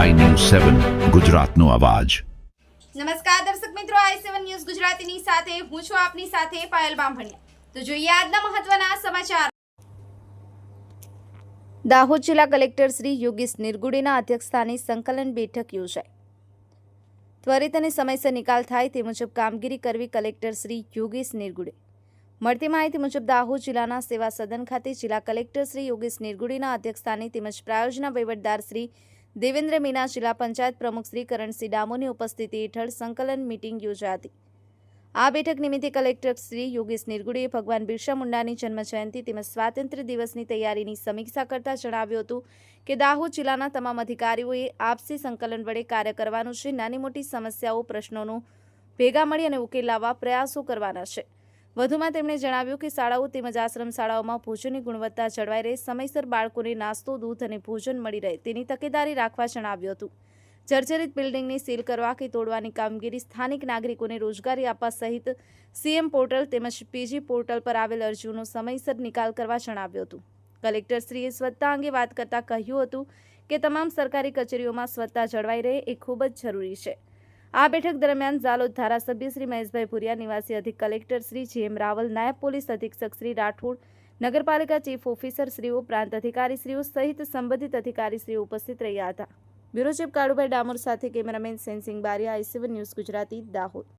સેવન ગુજરાતનો અવાજ. નમસ્કાર દર્શક મિત્રો આઈ સેવન ન્યૂઝ ગુજરાતીની સાથે હું છું આપની સાથે પાયલ બામભણિયા. તો જોઈએ આજના મહત્વના સમાચાર. દાહોદ જિલ્લા કલેક્ટર શ્રી યોગેશ નિર્ગુડેના અધ્યક્ષસ્થાને સંકલન બેઠક યોજાઈ. ત્વરિત અને સમયસર નિકાલ થાય તે મુજબ કામગીરી કરવી કલેક્ટર શ્રી યોગેશ નિર્ગુડે. મળતી માહિતી મુજબ દાહોદ જિલ્લાના સેવા સદન ખાતે જિલ્લા કલેક્ટર શ્રી યોગેશ નિર્ગુડેના અધ્યક્ષસ્થાને તેમજ પ્રાયોજના વહીવટદાર શ્રી દેવેન્દ્ર મીના જિલ્લા પંચાયત પ્રમુખ શ્રી કરણસિંહ ડામોની ઉપસ્થિતિ હેઠળ સંકલન મિટિંગ યોજાતી. આ બેઠક નિમિત્તે કલેક્ટર શ્રી યોગેશ નિર્ગુડેએ ભગવાન બિરસા મુંડાની જન્મજયંતિ તેમજ સ્વાતંત્ર્ય દિવસની તૈયારીની સમીક્ષા કરતા જણાવ્યું હતું કે દાહોદ જિલ્લાના તમામ અધિકારીઓએ આપસી સંકલન વડે કાર્ય કરવાનું છે. નાની મોટી સમસ્યાઓ, પ્રશ્નોનું ભેગા મળી અને ઉકેલ લાવવા પ્રયાસો કરવાના છે. વધુમાં તેમણે જણાવ્યું કે શાળાઓ તેમજ આશ્રમ શાળાઓમાં ભોજનની ગુણવત્તા જળવાઈ રહે, સમયસર બાળકોને નાસ્તો, દૂધ અને ભોજન મળી રહે તેની તકેદારી રાખવા જણાવ્યું હતું. જર્જરિત બિલ્ડિંગને સીલ કરવા કે તોડવાની કામગીરી સ્થાનિક નાગરિકોને રોજગારી આપવા સહિત સીએમ પોર્ટલ તેમજ પીજી પોર્ટલ પર આવેલ અરજીઓનો સમયસર નિકાલ કરવા જણાવ્યું હતું. કલેક્ટરશ્રીએ સ્વચ્છતા અંગે વાત કરતાં કહ્યું હતું કે તમામ સરકારી કચેરીઓમાં સ્વચ્છતા જળવાઈ રહે એ ખૂબ જ જરૂરી છે. આ બેઠક દરમિયાન ઝાલોદ ધારાસભ્ય શ્રી મહેશભાઈ ભુરિયા, નિવાસી અધિક કલેક્ટર શ્રી જે એમ રાવલ, નાયબ પોલીસ અધિક્ષક શ્રી રાઠોડ, નગરપાલિકા ચીફ ઓફિસર શ્રીઓ, પ્રાંત અધિકારીશ્રીઓ સહિત સંબંધિત અધિકારીશ્રીઓ ઉપસ્થિત રહ્યા હતા. બ્યુરો ચીફ કાળુભાઈ ડામોર સાથે cameraman Sensing Bariya, I news Gujarati, Dahod.